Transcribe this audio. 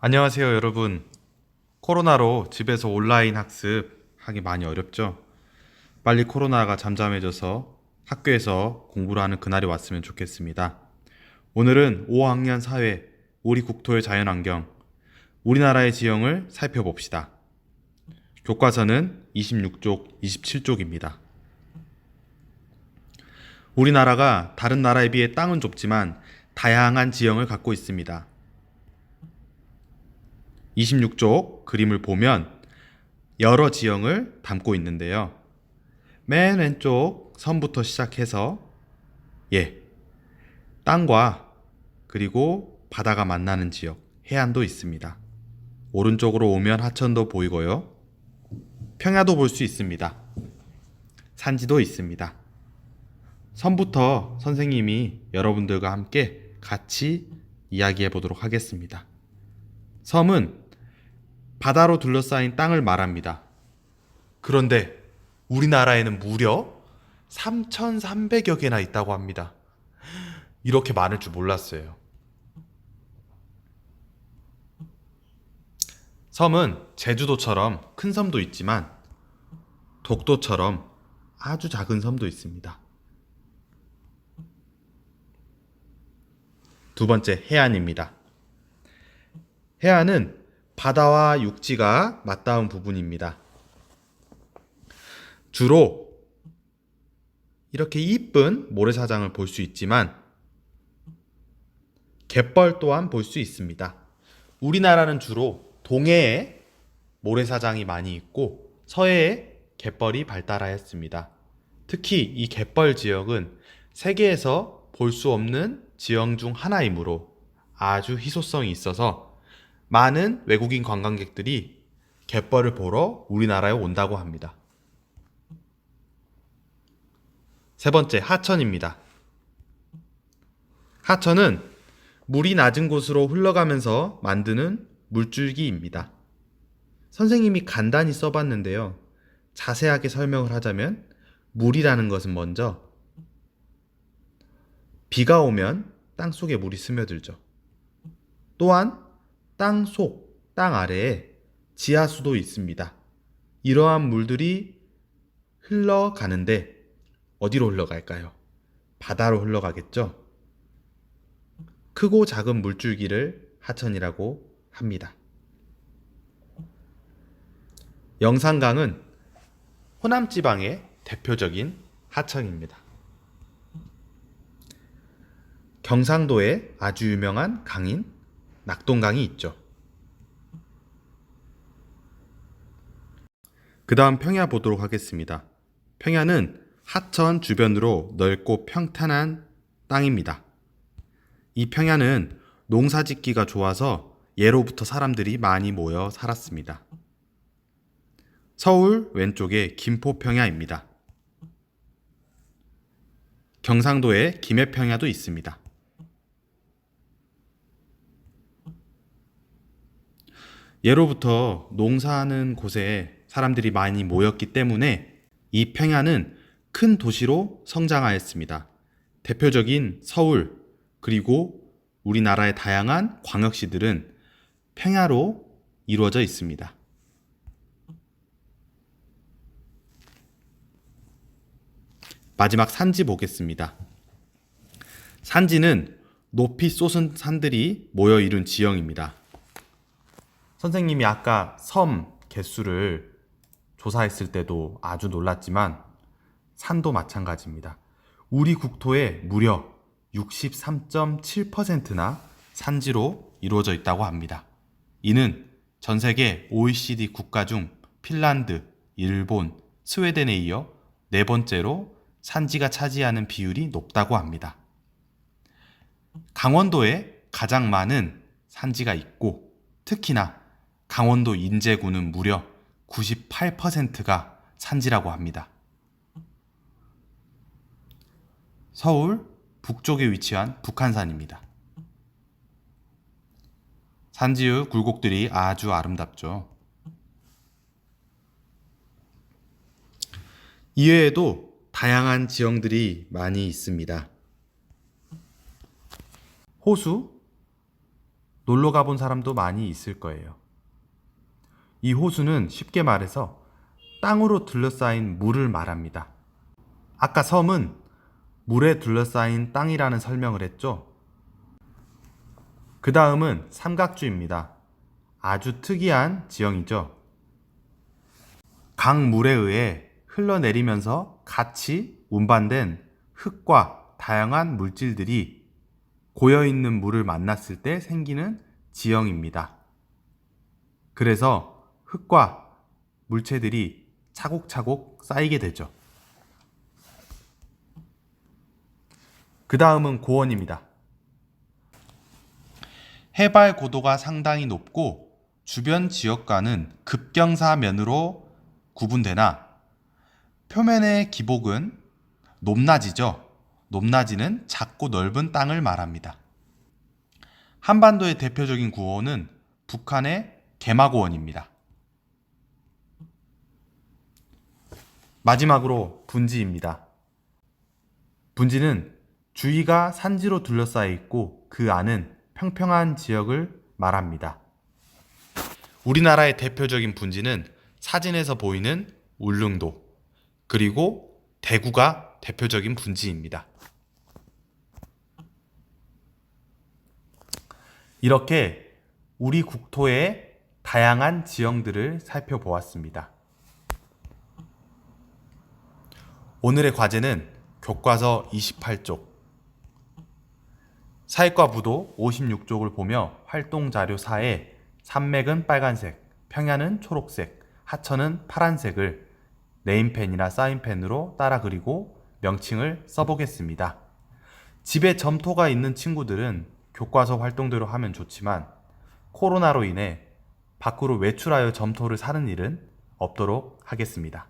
안녕하세요, 여러분. 코로나로 집에서 온라인 학습 하기 많이 어렵죠? 빨리 코로나가 잠잠해져서 학교에서 공부를 하는 그날이 왔으면 좋겠습니다. 오늘은 5학년 사회, 우리 국토의 자연환경, 우리나라의 지형을 살펴봅시다. 교과서는 26쪽, 27쪽입니다. 우리나라가 다른 나라에 비해 땅은 좁지만 다양한 지형을 갖고 있습니다. 26쪽 그림을 보면 여러 지형을 담고 있는데요. 맨 왼쪽 선부터 시작해서 예, 땅과 그리고 바다가 만나는 지역, 해안도 있습니다. 오른쪽으로 오면 하천도 보이고요. 평야도 볼 수 있습니다. 산지도 있습니다. 선부터 선생님이 여러분들과 함께 같이 이야기해 보도록 하겠습니다. 섬은 바다로 둘러싸인 땅을 말합니다. 그런데 우리나라에는 무려 3,300여 개나 있다고 합니다. 이렇게 많을 줄 몰랐어요. 섬은 제주도처럼 큰 섬도 있지만 독도처럼 아주 작은 섬도 있습니다. 두 번째, 해안입니다. 해안은 바다와 육지가 맞닿은 부분입니다. 주로 이렇게 이쁜 모래사장을 볼 수 있지만 갯벌 또한 볼 수 있습니다. 우리나라는 주로 동해에 모래사장이 많이 있고 서해에 갯벌이 발달하였습니다. 특히 이 갯벌 지역은 세계에서 볼 수 없는 지형 중 하나이므로 아주 희소성이 있어서 많은 외국인 관광객들이 갯벌을 보러 우리나라에 온다고 합니다. 세 번째, 하천입니다. 하천은 물이 낮은 곳으로 흘러가면서 만드는 물줄기입니다. 선생님이 간단히 써봤는데요. 자세하게 설명을 하자면 물이라는 것은 먼저 비가 오면 땅 속에 물이 스며들죠. 또한 땅 속, 땅 아래에 지하수도 있습니다. 이러한 물들이 흘러가는데 어디로 흘러갈까요? 바다로 흘러가겠죠? 크고 작은 물줄기를 하천이라고 합니다. 영산강은 호남 지방의 대표적인 하천입니다. 경상도에 아주 유명한 강인 낙동강이 있죠. 그 다음 평야 보도록 하겠습니다. 평야는 하천 주변으로 넓고 평탄한 땅입니다. 이 평야는 농사 짓기가 좋아서 예로부터 사람들이 많이 모여 살았습니다. 서울 왼쪽에 김포평야입니다. 경상도에 김해평야도 있습니다. 예로부터 농사하는 곳에 사람들이 많이 모였기 때문에 이 평야는 큰 도시로 성장하였습니다. 대표적인 서울, 그리고 우리나라의 다양한 광역시들은 평야로 이루어져 있습니다. 마지막 산지 보겠습니다. 산지는 높이 솟은 산들이 모여 이룬 지형입니다. 선생님이 아까 섬 개수를 조사했을 때도 아주 놀랐지만 산도 마찬가지입니다. 우리 국토의 무려 63.7%나 산지로 이루어져 있다고 합니다. 이는 전 세계 OECD 국가 중 핀란드, 일본, 스웨덴에 이어 네 번째로 산지가 차지하는 비율이 높다고 합니다. 강원도에 가장 많은 산지가 있고 특히나 강원도 인제군은 무려 98%가 산지라고 합니다. 서울 북쪽에 위치한 북한산입니다. 산지의 굴곡들이 아주 아름답죠. 이외에도 다양한 지형들이 많이 있습니다. 호수, 놀러 가본 사람도 많이 있을 거예요. 이 호수는 쉽게 말해서 땅으로 둘러싸인 물을 말합니다. 아까 섬은 물에 둘러싸인 땅이라는 설명을 했죠? 그 다음은 삼각주입니다. 아주 특이한 지형이죠. 강물에 의해 흘러내리면서 같이 운반된 흙과 다양한 물질들이 고여있는 물을 만났을 때 생기는 지형입니다. 그래서 흙과 물체들이 차곡차곡 쌓이게 되죠. 그 다음은 고원입니다. 해발 고도가 상당히 높고 주변 지역과는 급경사면으로 구분되나 표면의 기복은 높낮이죠. 높낮이는 작고 넓은 땅을 말합니다. 한반도의 대표적인 구호는 북한의 개마고원입니다. 마지막으로 분지입니다. 분지는 주위가 산지로 둘러싸여 있고 그 안은 평평한 지역을 말합니다. 우리나라의 대표적인 분지는 사진에서 보이는 울릉도 그리고 대구가 대표적인 분지입니다. 이렇게 우리 국토의 다양한 지형들을 살펴보았습니다. 오늘의 과제는 교과서 28쪽, 사회과 부도 56쪽을 보며 활동 자료 4에 산맥은 빨간색, 평야는 초록색, 하천은 파란색을 네임펜이나 사인펜으로 따라 그리고 명칭을 써보겠습니다. 집에 점토가 있는 친구들은 교과서 활동대로 하면 좋지만 코로나로 인해 밖으로 외출하여 점토를 사는 일은 없도록 하겠습니다.